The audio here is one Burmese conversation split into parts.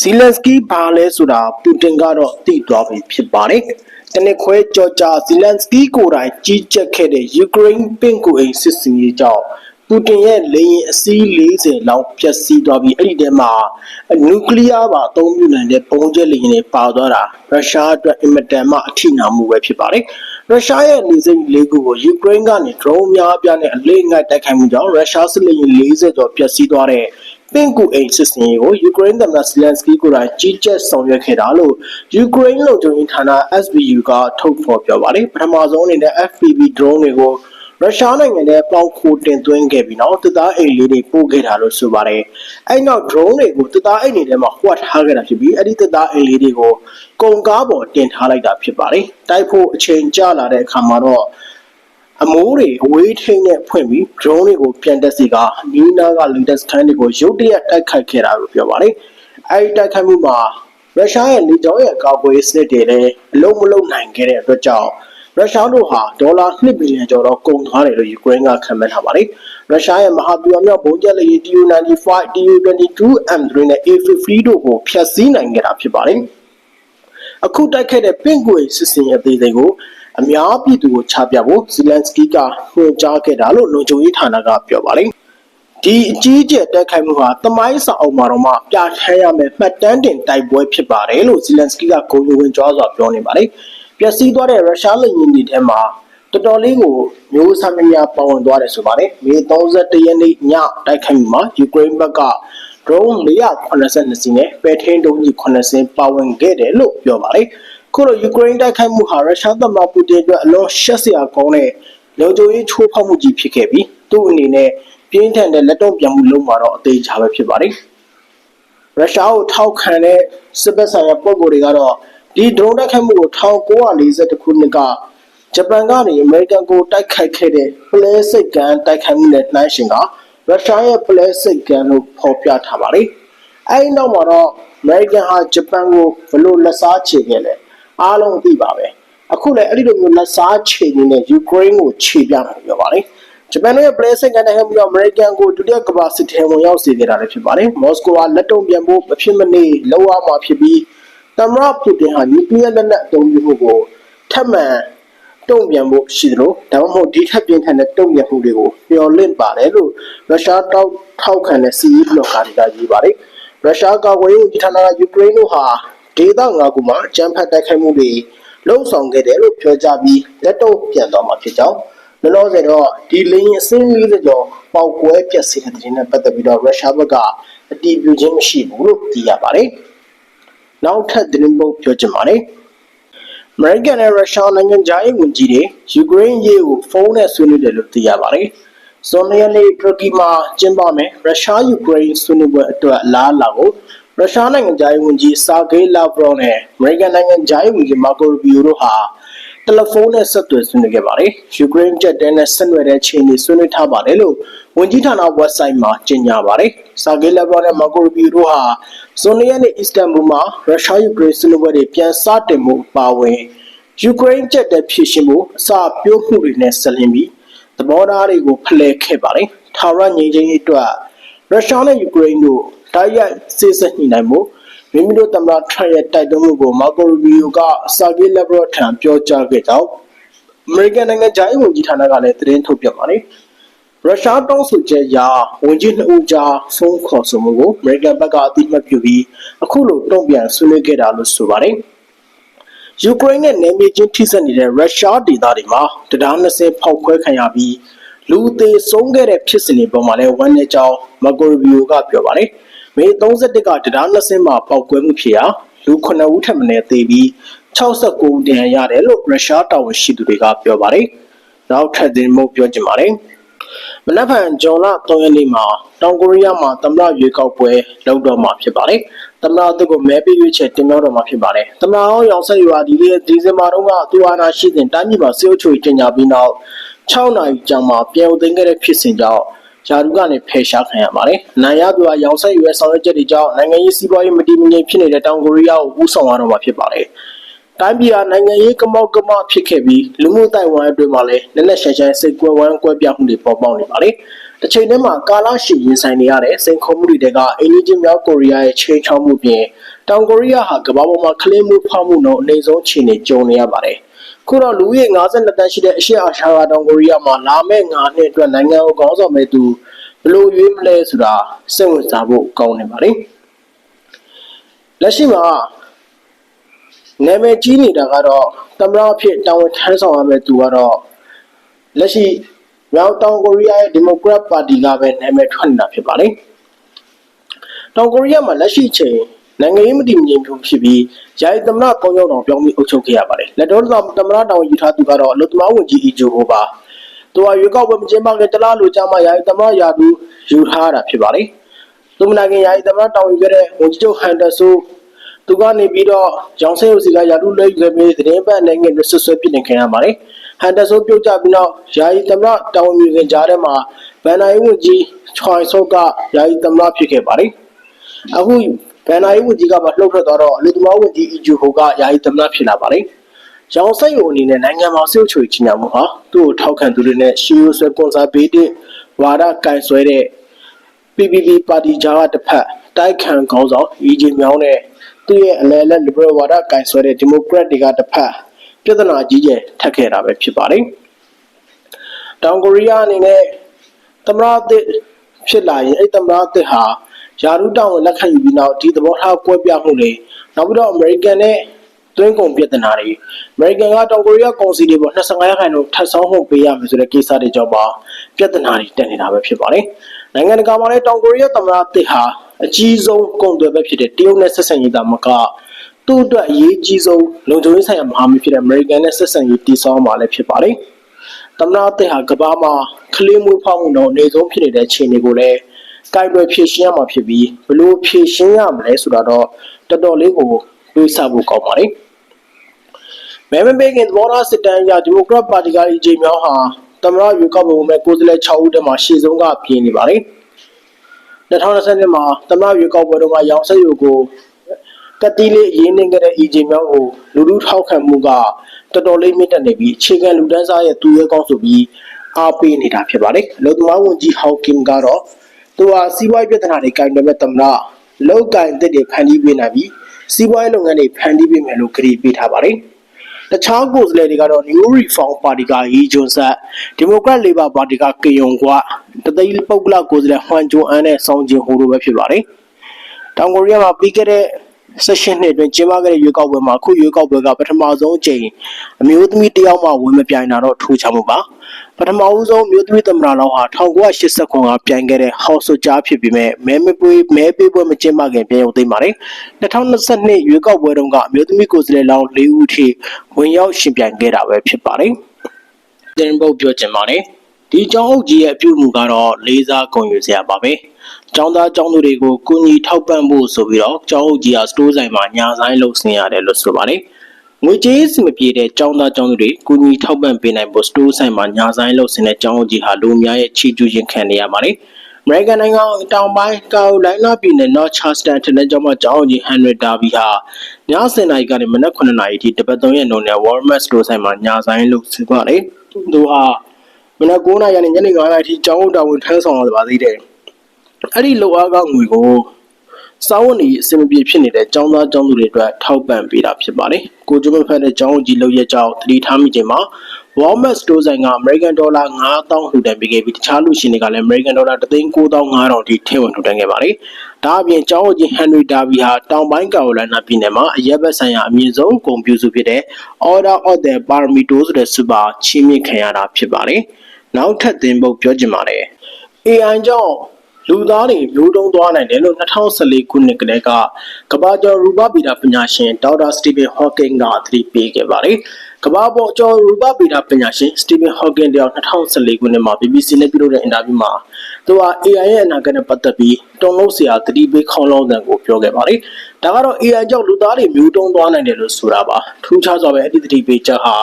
ဇီလန်စကီဘာလဲဆိုတာပူတင်ကတော့သိသွားပြီဖြစ်ပါတယ်တနစ်ခွဲကြော်ကြာဇီလန်စကီကိုယ်တိုင်ကြီးကြပ်ခဲ့တဲ့ယူကရိန်းပင့်ကူအိမ်စစ်စင်ရေးကြောင့်ပူတင်ရဲ့လေရင်အစီး40လောက်ဖျက်ဆီးသွားပြီးအဲ့ဒီထဲမှာနျူကလ িয়ার ပါအသုံးပြုနိုင်တဲ့ပုံကျက်လေရင်တွေပါသွားတာရုရှားအတွက်အင်မတန်မှအထိနာမှုပဲဖြစ်ပါတယ်ရုရှားရဲ့နေစိမ့်လေးခုကိုယူကရိန်းကနေ drone များအပြားနဲ့အလေးငိုက်တိုက်ခိုက်မှုကြောင့်ရုရှားစစ်လေယာဉ်40ကျော်ပျက်စီးသွားတဲ့ ပင့်ကူအိမ်စစ်စင်ရေးကိုယူကရိန်းသမ္မတဇီလန်စကီကိုယ်တိုင်ကြီးကြပ်ဆောင်ရွက်ခဲ့တာလို့ယူကရိန်းလုံခြုံရေးဌာန SBU ကထုတ်ဖော်ပြောပါတယ်ပထမဆုံးအနေနဲ့ FPV drone တွေကိုရုရှားနိုင်ငံနဲ့ပေါင်ခိုတင်သွင်းခဲ့ပြီးနောက်တသားအိမ်လေးတွေပို့ခဲ့တာလို့ဆိုပါတယ်။အဲ့နောက် drone တွေကိုတသားအိမ်တွေထဲမှာဟွက်ထားခဲ့တာဖြစ်ပြီးအဲ့ဒီတသားအိမ်လေးတွေကိုကုန်ကားပေါ်တင်ထားလိုက်တာဖြစ်ပါတယ်။တိုက်ဖို့အချိန်ကြာလာတဲ့အခါမှာတော့ အမိုးတွေအဝေးထိန်းနဲ့ဖွင့်ပြီး drone တွေကိုပြန်တက်စီကနီးနားက latest ခန်းတွေကိုရုတ်တရက်တိုက်ခိုက်ခဲ့တာလို့ပြောပါတယ်။အဲဒီတိုက်ခိုက်မှုမှာရုရှားရဲ့လေကြောင်းရဲ့ကာကွယ်ရေးစနစ်တွေလည်းအလုံးမလုံးနိုင်ခဲ့တဲ့အတွက်ကြောင့်ရုရှားတို့ဟာဒေါ်လာ2ဘီလီယံကျော်တော့ကုန်သွားတယ်လို့ယူကရိန်းကခန့်မှန်းထားပါတယ်။ရုရှားရဲ့မဟာဗျူဟာမြောက်ဘုံကျက်လေယာဉ် Tu-95, Tu-22, M3 နဲ့ A50 တို့ကိုဖျက်ဆီးနိုင်ခဲ့တာဖြစ်ပါတယ်။အခုတိုက်ခဲ့တဲ့ပင့်ကွေစစ်စင်ရဲ့အသေးစိတ်ကို အများပြည်သူကိုချပြဖို့ဇီလန်စကီကညွှန်ကြားခဲ့တာလို့လုံခြုံရေးဌာနကပြောပါတယ်။ဒီအကြီးကျယ်တက်ခိုက်မှုဟာတမိုင်းစာအုပ်မှာတော့မှပြဋ္ဌာန်းရမယ်မှတ်တမ်းတင်တိုက်ပွဲဖြစ်ပါတယ်လို့ဇီလန်စကီကဂုဏ်ယူဝင်ကြွားစွာပြောနေပါတယ်။ပျက်စီးသွားတဲ့ရုရှားလက်နက်တွေထဲမှာတော်တော်လေးကိုမျိုးဆမများပါဝင်သွားတယ်ဆိုပါတယ်။မေ31ရက်နေ့ညတိုက်ခိုက်မှုမှာယူကရိန်းဘက်က drone 482စီးနဲ့ပဲထင်းတုံးကြီး9စင်းပါဝင်ခဲ့တယ်လို့ပြောပါတယ်။ ခုလိုယူကရိန်းတိုက်ခိုက်မှုဟာရုရှားသမ္မတပူတင်အတွက်အလွန်ရှက်စရာကောင်းတဲ့လုံခြုံရေးချိုးဖောက်မှုကြီးဖြစ်ခဲ့ပြီးသူ့အနေနဲ့ပြင်းထန်တဲ့လက်တော့ပြန်မှုလုံးမှာတော့အသေးချာပဲဖြစ်ပါတယ်။ရုရှားကိုထောက်ခံတဲ့စစ်ဘက်ဆိုင်ရာပုံကိုယ်တွေကတော့ဒီ drone တိုက်ခိုက်မှုကို1942ခုနှစ်ကဂျပန်ကနေအမေရိကန်ကိုတိုက်ခိုက်ခဲ့တဲ့ပလဲစိတ်ကန်တိုက်ခိုက်မှုနဲ့နှိုင်းယှဉ်ကရုရှားရဲ့ပလဲစိတ်ကန်လို့ဖော်ပြထားပါတယ်။အဲဒီနောက်မှာတော့အမေရိကန်ဟာဂျပန်ကိုဘလို့လက်စားချေခဲ့လဲ အားလုံးသိပါပဲ။အခုလည်းအဲ့ဒီလိုမျိုးလက်စားချေနေတဲ့ယူကရိန်းကိုခြေပြမှာပြောပါတယ်။ဂျပန်ရဲ့ပလဲစိတ်ကန်တိုက်ခိုက်မှုကြောင့်အမေရိကန်ကိုဒုတိယကမ္ဘာစစ်ထဲဝင်ရောက်စေခဲ့တာလည်းဖြစ်ပါတယ်။မော်စကိုကလက်တုံ့ပြန်ဖို့မဖြစ်မနေလောက်အောင်မှာဖြစ်ပြီးသမ္မတပူတင်ဟာနျူကလ িয়ার လက်နက်အသုံးပြုမှုကိုထပ်မံတုံ့ပြန်ဖို့ရှိသလိုဒါမှမဟုတ်ဒီထက်ပြင်းထန်တဲ့တုံ့ပြန်မှုတွေကိုမျှော်လင့်ပါတယ်လို့ရုရှားတောက်ထောက်ခံတဲ့စီးရီးဘလော့ကာတွေကရေးပါတယ်ရုရှားကာကွယ်ရေးဝန်ကြီးဌာနကယူကရိန်းတို့ဟာ ဒေသငါးခုမှာကြမ်းဖက်တိုက်ခိုက်မှုတွေလှုံ့ဆော်ခဲ့တယ်လို့ပြောကြားပြီးလက်တော့ပြန်သွားမှာဖြစ်ကြောင်းလောလောဆယ်တော့ဒီလင်းအစင်းလေးကျော်ပေါက်ကွဲပြက်စီးတဲ့တဲ့နဲ့ပတ်သက်ပြီးတော့ရုရှားဘက်ကအတည်ပြုခြင်းမရှိဘူးလို့သိရပါတယ်နောက်ထပ်သတင်းပုတ်ပြောချင်ပါတယ်အမေရိကန်နဲ့ရုရှားနိုင်ငံခြားရေးဝန်ကြီးတွေယူကရိန်းရေးကိုဖုန်းနဲ့ဆွေးနွေးတယ်လို့သိရပါတယ်။ဇွန်လရက်နေ့တူရကီမှာကျင်းပမယ်ရုရှားယူကရိန်းဆွေးနွေးပွဲအတွက်အလားအလာကို ရုရှားနိုင်ငံခြားရေးဝန်ကြီးဆာဂေးလာဗရောနဲ့အမေရိကန်နိုင်ငံခြားရေးဝန်ကြီးမာကိုရူဘီယိုတို့ဟာတယ်လီဖုန်းနဲ့ဆက်သွယ်ဆွေးနွေးခဲ့ပါတယ်။ယူကရိန်းချက်တဲနဲ့ဆက်နွယ်တဲ့ချိန်တွေဆွေးနွေးထားပါတယ်လို့ဝန်ကြီးဌာန website မှာကြေညာပါတယ်။ဆာဂေးလာဗရောနဲ့မာကိုရူဘီယိုတို့ဟာဇွန်လရက်နေ့အစ္စတန်ဘူလ်မှာရုရှားယူကရိန်းဆွေးနွေးပွဲတွေပြန်စတင်မှုပါဝင်ယူကရိန်းချက်တဲ့ဖြစ်ရှင်မှုအစာပြိုးမှုတွေနဲ့ဆက်လင်းပြီးသဘောထားတွေကိုဖလှယ်ခဲ့ပါတယ်။ထာဝရငြိမ်းချမ်းရေးအတွက်ရုရှားနဲ့ယူကရိန်းတို့ တိုက်ရိုက်စစ်ဆက်ညှိနှိုင်းမှုမိမိတို့သမ္မတထရရဲ့တိုက်တွန်းမှုကိုမာကိုရူဘီယိုကစာဂေးလက်ဘရော့ထံပြောကြားခဲ့ကြောင်းအမေရိကန်နိုင်ငံဂျိုင်းဝန်ကြီးဌာနကလည်းသတင်းထုတ်ပြန်ပါတယ်။ရုရှားတောင်းဆိုချက်အရဝန်ကြီးနှစ်ဦးကြားဖုန်းခေါ်ဆိုမှုကိုအမေရိကန်ဘက်ကအသိမှတ်ပြုပြီးအခုလိုတုံ့ပြန်ဆွေးနွေးခဲ့တာလို့ဆိုပါတယ်။ယူကရိန်းနဲ့နယ်မြေချင်းထိစပ်နေတဲ့ရုရှားဒေသတွေမှာတရား20ဖောက်ခွဲခံရပြီးလူသေးဆုံးခဲ့တဲ့ဖြစ်စဉ်တွေပေါ်မှာလည်းဝမ်းနည်းကြောင်းမက်ဂိုရီဗီယိုကပြောပါတယ်။ မေ31ကတရား20မှာပောက်ကွဲမှုဖြစ်ရာလူ9ဦးထပ်မံသေပြီး69ဦးဒဏ်ရာရတယ်လို့ရုရှားတာဝန်ရှိသူတွေကပြောပါတယ်။နောက်ထပ်တင်မှုပြောချင်ပါတယ်။မနက်ဖြန်ဂျွန်လ3ရက်နေ့မှာတောင်ကိုရီးယားမှာသမ္မတရွေးကောက်ပွဲလုပ်တော့မှာဖြစ်ပါတယ်။သမ္မတသူကိုမဲပေးရွေးချယ်တင်မြှောက်တော့မှာဖြစ်ပါတယ်။သမ္မတအောင်ရောင်ဆက်ရွာဒီလေးဒီဇင်ဘာတုန်းကသူအာဏာရှိစဉ်တိုင်းပြည်မှာစေအုပ်ချုပ်ရေးကျင်းပပြီးနောက်6နာရီကြာမှပြန်ဦးသိမ်းခဲ့တဲ့ဖြစ်စဉ်ကြောင့် ယာရုကနေဖယ်ရှားခံရပါတယ်။နိုင်ရသူကရောင်ဆက်ရွယ်ဆောင်ရွက်ချက်တွေကြောင့်နိုင်ငံရေးစီးပွားရေးမတည်မငြိမ်ဖြစ်နေတဲ့တောင်ကိုရီးယားကိုဦးဆောင်ရတော့မှာဖြစ်ပါတယ်။တိုင်းပြည်ဟာနိုင်ငံရေးကမောက်ကမဖြစ်ခဲ့ပြီးလူမှုတိုင်ဝမ်အတွင်းမှာလည်းလက်လက်ရှာရှာစိတ်ကွဲဝမ်းကွဲပြားမှုတွေပေါ်ပေါက်နေပါလေ။တတစ်ချိန်တည်းမှာကာလရှည်ရင်ဆိုင်နေရတဲ့စိန်ခေါ်မှုတွေတဲကအိန္ဒိယမြောက်ကိုရီးယားရဲ့ချိန်ချောက်မှုပြင်တောင်ကိုရီးယားဟာကမ္ဘာပေါ်မှာကလင်းမှုဖောက်မှုနှုန်းအနည်းဆုံးခြေနေကြုံနေရပါတယ်။ ခုတော့လူဦးရေ52တန်းရှိတဲ့အရှေ့အာရှကတောင်ကိုရီးယားမှာလာမယ့်9နှစ်အတွက်နိုင်ငံကိုခေါင်းဆောင်မဲ့သူဘယ်လိုရွေးမလဲဆိုတာစိတ်ဝင်စားဖို့ကောင်းနေပါလေ။လက်ရှိမှာနာမည်ကြီးနေတာကတော့သမ္မတအဖြစ်တာဝန်ထမ်းဆောင်ရမယ့်သူကတော့လက်ရှိမြောက်တောင်ကိုရီးယားရဲ့ဒီမိုကရက်ပါတီကပဲနာမည်ထွက်နေတာဖြစ်ပါတယ်။တောင်ကိုရီးယားမှာလက်ရှိချိန် နိုင်ငံရေးမတည်မငြိမ်ဖြစ်ပြီးယာယီသမ္မတကောင်းရောက်တော်ပြောင်းပြီးအုပ်ချုပ်ခဲ့ရပါတယ်။လက်တော်သမ္မတတောင်ယူထားသူကတော့အလုတ္တမဝန်ကြီးအီဂျိုဟိုပါ။သူကရွေးကောက်ပွဲမကျင်းပခင်တလားလိုကြာမှယာယီသမ္မတရာထူးယူထားတာဖြစ်ပါတယ်။သူမနာခင်ယာယီသမ္မတတောင်ယူခဲ့တဲ့ဝန်ကြီးချုပ်ဟန်တာဆိုသူကနေပြီးတော့ရောင်ဆဲရုပ်စီကရာထူးလဲယူခဲ့ပြီးသတင်းပတ်နိုင်ငံတွေဆွဆွဲပြစ်နေခင်ရပါတယ်။ဟန်တာဆိုပြုတ်ကြပြီးတော့ယာယီသမ္မတတောင်ယူခင်ကြားထဲမှာဗန်နိုင်ဝန်ကြီးချွိုင်ဆော့ကယာယီသမ္မတဖြစ်ခဲ့ပါတယ်။အခု ဗန်နိုင်ဝန်ကြီးကမှလှုပ်ထွက်သွားတော့လူသမားဝန်ကြီးအီဂျူဟိုကယာယီသမ္မတဖြစ်လာပါတယ်။ရောင်စိတ်ကိုအနေနဲ့နိုင်ငံမှာစစ်ချွေချညာမှုဟာသူ့ကိုထောက်ခံသူတွေနဲ့ရှီယိုဆွဲကွန်ဆာဘေးတစ်ဝါဒကန်ဆွဲတဲ့ PPP ပါတီကြားကတစ်ဖက်တိုက်ခံခေါင်းဆောင်အီဂျီမြောင်းနဲ့သူ့ရဲ့အလဲလက် liberal ဝါဒကန်ဆွဲတဲ့ Democrat တွေကတစ်ဖက်ပြဿနာကြီးကျယ်ထပ်ခဲ့တာပဲဖြစ်ပါတယ်။တောင်ကိုရီးယားအနေနဲ့သမ္မတသစ်ဖြစ်လာရင်အဲ့သမ္မတသစ်ဟာ ယာရုတောင်ကိုလက်ခံယူပြီးနောက်ဒီသဘောထားကွဲပြားမှုတွေနောက်ပြီးတော့ American နဲ့သွင်းကုန်ပြဿနာတွေ American ကတောင်ကိုရီးယားကောင်စီတွေပေါ်25ရာခိုင်နှုန်းထပ်ဆောင်မှုပေးရမယ်ဆိုတဲ့ကိစ္စတွေကြောင့်ပါပြဿနာတွေတက်နေတာပဲဖြစ်ပါတယ်။နိုင်ငံတကာမှာလည်းတောင်ကိုရီးယားသမ္မတသစ်ဟာအကြီးဆုံးကုန်သွယ်ဘက်ဖြစ်တဲ့တရုတ်နဲ့ဆက်ဆံရေးတာမကသူ့အတွက်အရေးကြီးဆုံးလုံခြုံရေးဆိုင်ရာမဟာမိတ်ဖြစ်တဲ့ American နဲ့ဆက်ဆံရေးတည်ဆောက်မှာလည်းဖြစ်ပါတယ်။သမ္မတသစ်ဟာကမ္ဘာမှာကလေးမွေးဖောက်မှုတော့အနေဆုံးဖြစ်နေတဲ့အခြေအနေကိုလည်း ကိုင်တွယ်ဖြည့်ရှင်းရမှာဖြစ်ပြီးဘလို့ဖြည့်ရှင်းရမလဲဆိုတာတော့တော်တော်လေးကိုတွေးဆဖို့ကောင်းပါတယ်။မဲမပေးခင်သဘောထားစစ်တမ်းအရဒီမိုကရက်ပါတီက EJ မြောင်းဟာသမ္မတရွေးကောက်ပွဲမှာကိုယ်စားလှယ်6ဦးတည်းမှာရှေ့ဆုံးကပြင်းနေပါတယ်။2020မှာသမ္မတရွေးကောက်ပွဲတုန်းကရောင်စိတ်ရုပ်ကိုကတိလေးရင်းနှင်းခဲ့တဲ့ EJ မြောင်းကိုလူလူထောက်ခံမှုကတော်တော်လေးမြင့်တက်နေပြီးအခြေခံလူတန်းစားရဲ့သူရဲကောင်းဆိုပြီးအားပေးနေတာဖြစ်ပါတယ်။လူသမားဝန်ကြီးဟောက်ကင်ကတော့ သူဟာစီးပွားရေးပြဿနာတွေကင်တွယ်မဲ့သမ္မတလောက်ကင်တဲ့တွေဖန်တီးပေးနိုင်ပြီးစီးပွားရေးလုပ်ငန်းတွေဖန်တီးပေးမယ်လို့ကြေညာပေးထားပါတယ်။တခြားကိုယ်စားလှယ်တွေကတော့ New Reform Party ကဟီဂျွန်ဆတ် Democrat Labor Party ကကေယုံကွာတသိန်းပုတ်ကလကိုယ်စားလှယ်ဟွမ်ဂျွန်အန်နဲ့ဆောင်းဂျင်ဟိုလိုပဲဖြစ်ပါတယ်။တောင်ကိုရီးယားမှာပြီးခဲ့တဲ့ဆက်ရှင်နှစ်အတွင်းကျင်းပခဲ့တဲ့ရွေးကောက်ပွဲမှာခုရွေးကောက်ပွဲကပထမဆုံးအကြိမ်အမျိုးသမီးတယောက်မှဝင်မပြိုင်တာတော့ထူးခြားမှုပါ ပထမဦးဆုံးမျိုးသမီးသမ္မတလောင်းဟာ1989ကပြိုင်ခဲ့တဲ့ဟော့ဆိုဂျာဖြစ်ပြီးမဲ့မဲမပွေးမဲပေးပွဲမကျင်းပခင်ပြန်ရုံသိမ်းပါတယ်2022ရွေးကောက်ပွဲတုန်းကအမျိုးသမီးကိုယ်စားလှယ်လောင်း၄ဦးထိဝင်ရောက်ရှင်ပြိုင်ခဲ့တာပဲဖြစ်ပါတယ်တင်ပုတ်ပြောချင်ပါတယ်ဒီကျောင်းအုပ်ကြီးရဲ့အပြုအမူကတော့လေးစားဂုဏ်ယူစရာပါပဲ။ကျောင်းသားကျောင်းသူတွေကိုကုညီထောက်ပံ့ဖို့ဆိုပြီးတော့ကျောင်းအုပ်ကြီးကစတိုးဆိုင်မှာညာဆိုင်လုပ်ဆင်းရတယ်လို့ဆိုပါတယ်။ ငွေကြေးစမပြေတဲ့ကျောင်းသားကျောင်းသူတွေကုညီထောက်ပံ့ပေးနိုင်ဖို့စတိုးဆိုင်မှာညာဆိုင်လုပ်ဆင်းတဲ့ကျောင်းအုပ်ကြီးဟာလူအများရဲ့ချီးကျူးခြင်းခံနေရပါတယ်။ American နိုင်ငံတောင်ပိုင်းကာရိုလိုင်းနာပြည်နယ် North Charleston ထက်တဲ့ကျောင်းမှာကျောင်းအုပ်ကြီး Henry Darby ဟာည7:00နာရီကနေမနက်9:00နာရီထိတပတ်သုံးရက်နှုန်းနဲ့ Walmart စတိုးဆိုင်မှာညာဆိုင်လုပ်ဆင်းပါတယ်။သူဟာမနက်9နာရီကနေညနေ9နာရီထိကျောင်းတာဝန်ထမ်းဆောင်ရပါသေးတယ်။အဲ့ဒီလောက်အားကငွေကို စာဝန်ကြီးအစင်မပြေဖြစ်နေတဲ့ကျောင်းသားကျောင်းသူတွေအတွက်ထောက်ပံ့ပေးတာဖြစ်ပါတယ်။ကိုကျမဖက်တဲ့ကျောင်းကြီးလောက်ရဲ့ကြောင်းသတိထားမိချိန်မှာ Walmart Store ဆိုင်က American Dollar 9000လှူဒန်းပေးခဲ့ပြီးတခြားလူရှင်တွေကလည်း American Dollar 39500ထိထည့်ဝင်လှူဒန်းခဲ့ပါတယ်။ဒါအပြင်ကျောင်းကြီး Henry Darby ဟာတောင်ပိုင်းကာရိုလိုင်းနာပြည်နယ်မှာအရက်ဘက်ဆိုင်ရာအမြင့်ဆုံးဂုဏ်ပြုစုဖြစ်တဲ့ Order of the Parmito ဆိုတဲ့စူပါချီးမြှင့်ခံရတာဖြစ်ပါတယ်။နောက်ထပ်သင်ပုတ်ပြောချင်ပါတယ်။ AI ကြောင့် လူသားတွေမျိုးတုံးသွားနိုင်တယ်လို့2014ခုနှစ်ကတည်းကကမ္ဘာကျော်ရူပဗေဒပညာရှင်ဒေါက်တာစတီဗင်ဟော့ကင်ကသတိပေးခဲ့ပါတယ်။ကမ္ဘာပေါ်ကျော်ရူပဗေဒပညာရှင်စတီဗင်ဟော့ကင်တယောက်2014ခုနှစ်မှာ BBC နဲ့ပြုလုပ်တဲ့အင်တာဗျူးမှာသူဟာ AI ရဲ့အနာဂတ်နဲ့ပတ်သက်ပြီးတုံ့လို့စရာသတိပေးခေါင်းလောင်းတဲ့ကိုပြောခဲ့ပါတယ်။ဒါကတော့ AI ကြောင့်လူသားတွေမျိုးတုံးသွားနိုင်တယ်လို့ဆိုတာပါ။ထူးခြားစွာပဲအဲ့ဒီသတိပေးချက်ဟာ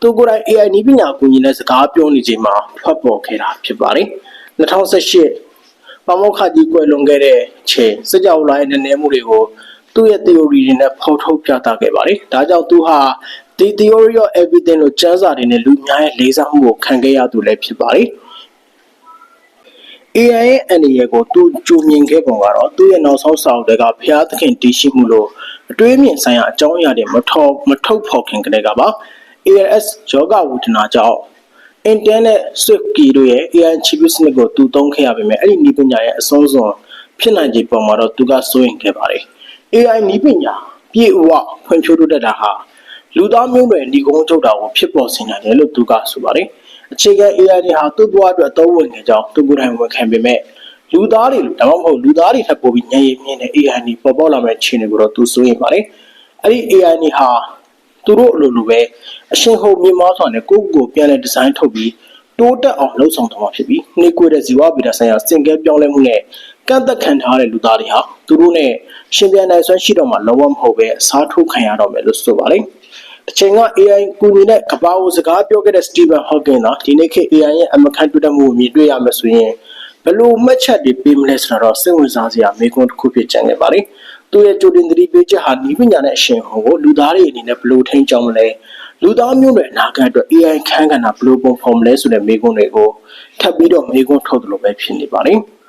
သူကိုယ်တိုင် AI နည်းပညာကူညီတဲ့စကားပြောနေချိန်မှာထွက်ပေါ်ခဲ့တာဖြစ်ပါတယ်။2018 ပမောက္ခကြီးကွယ်လွန်ခဲ့တဲ့ချိန်စကြဝဠာရဲ့နည်းနည်းမှုတွေကိုသူ့ရဲ့ theory တွေနဲ့ဖော်ထုတ်ပြသခဲ့ပါတယ်။ဒါကြောင့်သူဟာဒီ theory of everything လို့ကျမ်းစာတွေနဲ့လူများရဲ့လေးစားမှုကိုခံခဲ့ရသူလည်းဖြစ်ပါတယ်။ AI ရဲ့အနေရကိုသူကြိုမြင်ခဲ့ပုံကတော့သူ့ရဲ့နောက်ဆုံးစာအုပ်တွေကဖျားသခင်တည်ရှိမှုလို့အတွေးအမြင်ဆိုင်ရာအကြောင်းအရာတွေမထော်မထုတ်ဖော်ခင်ကတည်းကပါ ALS ယောဂဝေဒနာကြောင့် internet swift key တို့ရဲ့ AI chip စနစ်ကိုသူသုံးခဲ့ရပေမဲ့အဲ့ဒီနည်းပညာရဲ့အဆုံးစွန်ဖြစ်နိုင်ခြေပုံမှာတော့သူကစိုးရိမ်ခဲ့ပါတယ် AI နည်းပညာပြေဝဖွံ့ဖြိုးတိုးတက်တာဟာလူသားမျိုးနွယ်ဒီကုန်းချုပ်တာကိုဖြစ်ပေါ်စေနိုင်တယ်လို့သူကဆိုပါတယ်အခြေခံ AI တွေဟာသူ့ဘဝအတွက်အသုံးဝင်နေကြောင်းသူကိုယ်တိုင်ဝန်ခံပေမဲ့လူသားတွေဒါမှမဟုတ်လူသားတွေထပ်ပိုပြီးညံ့ရည်မြင့်တဲ့ AI တွေပေါ်ပေါက်လာမဲ့အခြေအနေကိုတော့သူစိုးရိမ်ပါတယ်အဲ့ဒီ AI တွေဟာ သူတို့အလိုလိုပဲအရှင်ဟိုမြင်မားစွာနဲ့ကိုယ့်ကိုယ်ကိုပြန်လဲဒီဇိုင်းထုတ်ပြီးတိုးတက်အောင်လှုပ်ဆောင်သွားမှာဖြစ်ပြီးနှိကွေတဲ့ဇီဝဗေဒဆိုင်ရာစင်ကဲပြောင်းလဲမှုနဲ့ကန့်သက်ခံထားတဲ့လူသားတွေဟာသူတို့နဲ့ရှင်ပြန်နိုင်စွမ်းရှိတော့မှလုံးဝမဟုတ်ပဲအစားထိုးခံရတော့မယ်လို့ဆိုပါတယ်။တစ်ချိန်က AI ကူညီတဲ့ကဘာကိုစကားပြောခဲ့တဲ့ Stephen Hawking ကဒီနေ့ခေတ် AI ရဲ့အမကန်တွေ့တဲ့မှုကိုမြင်တွေ့ရမယ်ဆိုရင်ဘယ်လိုမှတ်ချက်တွေပေးမလဲဆိုတာတော့စိတ်ဝင်စားစရာမေးခွန်းတစ်ခုဖြစ်ကျန်ခဲ့ပါတယ်။ သူရဲ့ကြိုတင်သတိပေးချက်ဟာဤပညာနဲ့အရှင်ဟောကိုလူသားတွေအနေနဲ့ဘယ်လိုထိန်းကျောင်းမလဲလူသားမျိုးတွေအနာဂတ်အတွက် AI ခန်းကဏ္ဍဘယ်လိုပုံဖော်မလဲဆိုတဲ့မေးခွန်းတွေကိုထပ်ပြီးတော့မေးခွန်းထုတ်သလိုပဲဖြစ်နေပါတယ်။